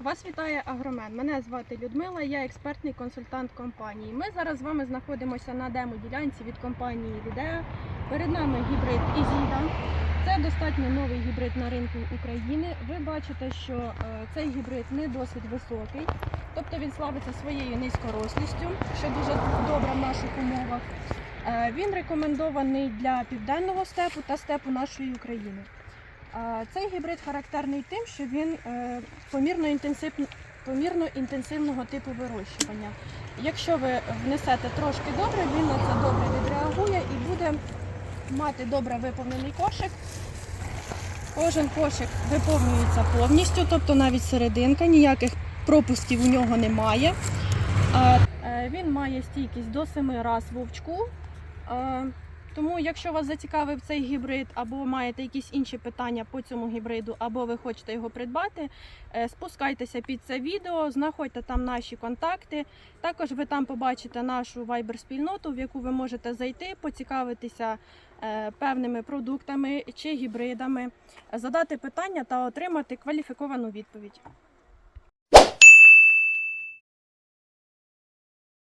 Вас вітає Агромен. Мене звати Людмила, я експертний консультант компанії. Ми зараз з вами знаходимося на демо-ділянці від компанії Лідеа. Перед нами гібрид Ізіда. Це достатньо новий гібрид на ринку України. Ви бачите, що е, цей гібрид не досить високий, тобто він славиться своєю низькорослістю, що дуже добре в наших умовах. Е, Він рекомендований для південного степу та степу нашої України. Цей гібрид характерний тим, що він е, помірно, інтенсив... помірно інтенсивного типу вирощування. Якщо ви внесете трошки добре, він на це добре відреагує і буде мати добре виповнений кошик. Кожен кошик виповнюється повністю, тобто навіть серединка, ніяких пропусків у нього немає. Е, Він має стійкість до 7 раз вовчку. Тому, якщо вас зацікавив цей гібрид, або маєте якісь інші питання по цьому гібриду, або ви хочете його придбати, е, спускайтеся під це відео, знаходьте там наші контакти. Також ви там побачите нашу Viber-спільноту, в яку ви можете зайти, поцікавитися е, певними продуктами чи гібридами, задати питання та отримати кваліфіковану відповідь.